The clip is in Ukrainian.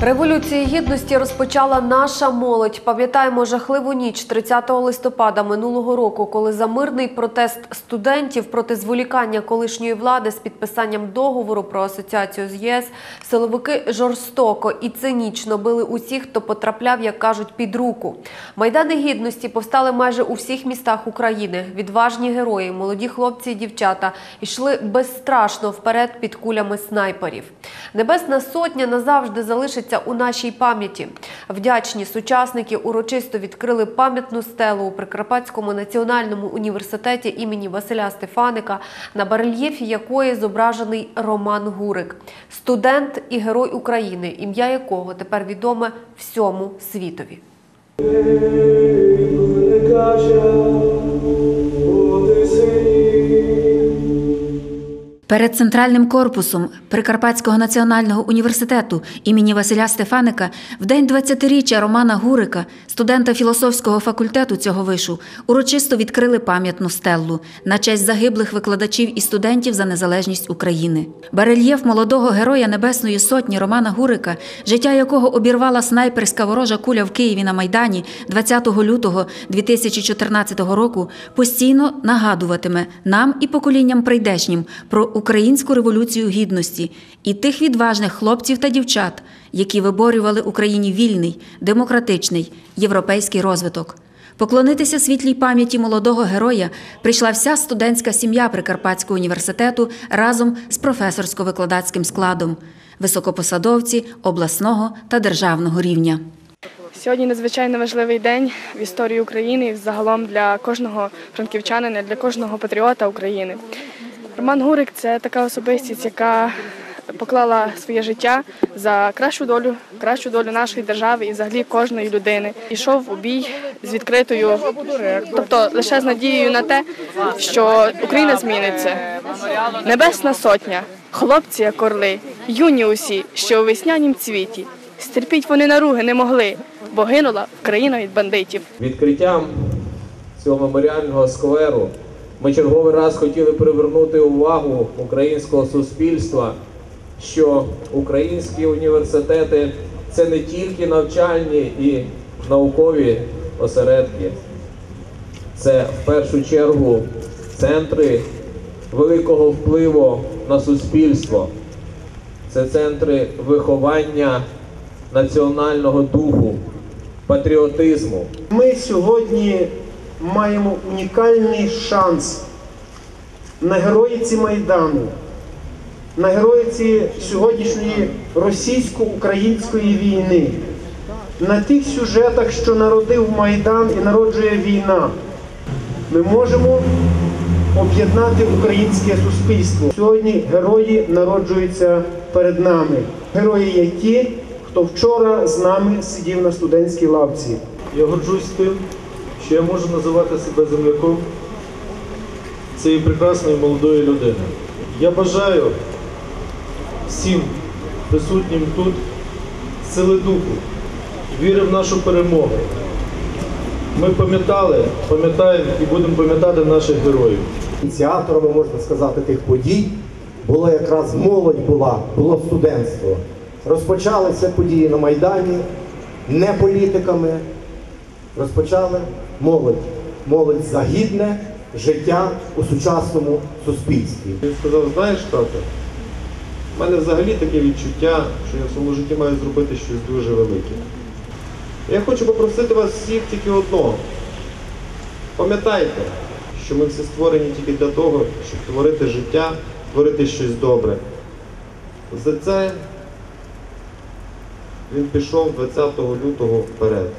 Революцію гідності розпочала наша молодь. Пам'ятаємо жахливу ніч 30 листопада минулого року, коли за мирний протест студентів проти зволікання колишньої влади з підписанням договору про асоціацію з ЄС силовики жорстоко і цинічно били усіх, хто потрапляв, як кажуть, під руку. Майдани гідності повстали майже у всіх містах України. Відважні герої, молоді хлопці і дівчата йшли безстрашно вперед під кулями снайперів. Небесна сотня назавжди залишиться у нашій пам'яті. Вдячні сучасники урочисто відкрили пам'ятну стелу у Прикарпатському національному університеті імені Василя Стефаника, на барельєфі якої зображений Роман Гурик, студент і герой України, ім'я якого тепер відоме всьому світові. Перед центральним корпусом Прикарпатського національного університету імені Василя Стефаника в день 20-річчя Романа Гурика, студента філософського факультету цього вишу, урочисто відкрили пам'ятну стеллу на честь загиблих викладачів і студентів за незалежність України. Барельєф молодого героя Небесної Сотні Романа Гурика, життя якого обірвала снайперська ворожа куля в Києві на Майдані 20 лютого 2014 року, постійно нагадуватиме нам і поколінням прийдешнім про українську революцію гідності і тих відважних хлопців та дівчат, які виборювали Україні вільний, демократичний, європейський розвиток. Поклонитися світлій пам'яті молодого героя прийшла вся студентська сім'я Прикарпатського університету разом з професорсько-викладацьким складом, високопосадовці обласного та державного рівня. Сьогодні надзвичайно важливий день в історії України і загалом для кожного франківчанина, для кожного патріота України. Роман Гурик це така особистість, яка поклала своє життя за кращу долю, кращу долю нашої держави і взагалі кожної людини. Ішов у бій з відкритою, тобто лише з надією на те, що Україна зміниться. Небесна сотня, хлопці, як орли, юні усі, що у веснянім цвіті. Стерпіть вони наруги не могли, бо гинула Україна від бандитів. Відкриттям цього меморіального скверу ми черговий раз хотіли привернути увагу українського суспільства, що українські університети це не тільки навчальні і наукові осередки, це в першу чергу центри великого впливу на суспільство, це центри виховання національного духу, патріотизму. Ми сьогодні маємо унікальний шанс на героїці Майдану, на героїці сьогоднішньої російсько-української війни, на тих сюжетах, що народив Майдан і народжує війна. Ми можемо об'єднати українське суспільство. Сьогодні герої народжуються перед нами. Герої ті, хто вчора з нами сидів на студентській лавці. Я горджусь тим, що я можу називати себе земляком цієї прекрасної молодої людини. Я бажаю всім присутнім тут сили духу, віри в нашу перемогу. Ми пам'ятали, пам'ятаємо і будемо пам'ятати наших героїв. Ініціаторами, можна сказати, тих подій було якраз молодь була, було студентство. Розпочалися події на Майдані не політиками, розпочали молодь. Молодь за гідне життя у сучасному суспільстві. Він сказав, знаєш, тато, в мене взагалі таке відчуття, що я в своєму житті маю зробити щось дуже велике. Я хочу попросити вас всіх тільки одного. Пам'ятайте, що ми всі створені тільки для того, щоб творити життя, творити щось добре. За це він пішов 20 лютого вперед.